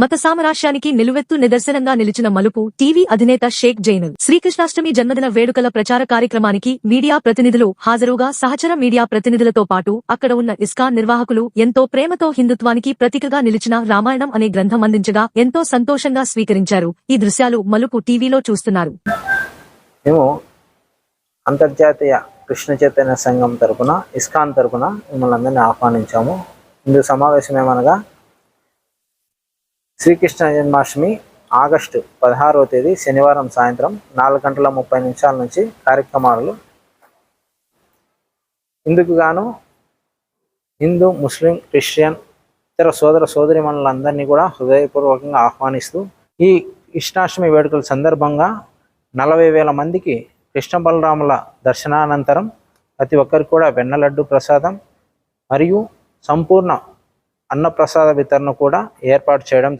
మత సామరాశ్యానికి నిలువెత్తు నిదర్శనంగా నిలిచిన మలుపు టీవీ అధినేత షేక్ జైనల్. శ్రీకృష్ణాష్టమి జన్మదిన వేడుకల ప్రచార కార్యక్రమానికి మీడియా ప్రతినిధులు హాజరుగా సహచర మీడియా ప్రతినిధులతో పాటు అక్కడ ఉన్న ఇస్కాన్ నిర్వాహకులు ఎంతో ప్రేమతో హిందుత్వానికి ప్రతీకగా నిలిచిన రామాయణం అనే గ్రంథం అందించగా ఎంతో సంతోషంగా స్వీకరించారు. ఈ దృశ్యాలు మలుపు టీవీలో చూస్తున్నారు. మేము అంతర్జాతీయ కృష్ణ చైతన్య సంఘం తరపున ఇస్కాన్ తరపున మిమ్మల్ని అందరినీ ఆహ్వానించాము. ఇందు సమావేశం ఏమనగా శ్రీకృష్ణ జన్మాష్టమి ఆగస్టు పదహారవ తేదీ శనివారం సాయంత్రం నాలుగు గంటల ముప్పై నిమిషాల నుంచి కార్యక్రమాలు. ఇందుకు గాను హిందూ ముస్లిం క్రిస్టియన్ ఇతర సోదర సోదరిమణులందరినీ కూడా హృదయపూర్వకంగా ఆహ్వానిస్తూ ఈ కృష్ణాష్టమి వేడుకల సందర్భంగా నలభై వేల మందికి కృష్ణ బలరాముల దర్శనానంతరం ప్రతి ఒక్కరికి కూడా వెన్న లడ్డు ప్రసాదం మరియు సంపూర్ణ అన్నప్రసాద వితరణ కూడా ఏర్పాటు చేయడం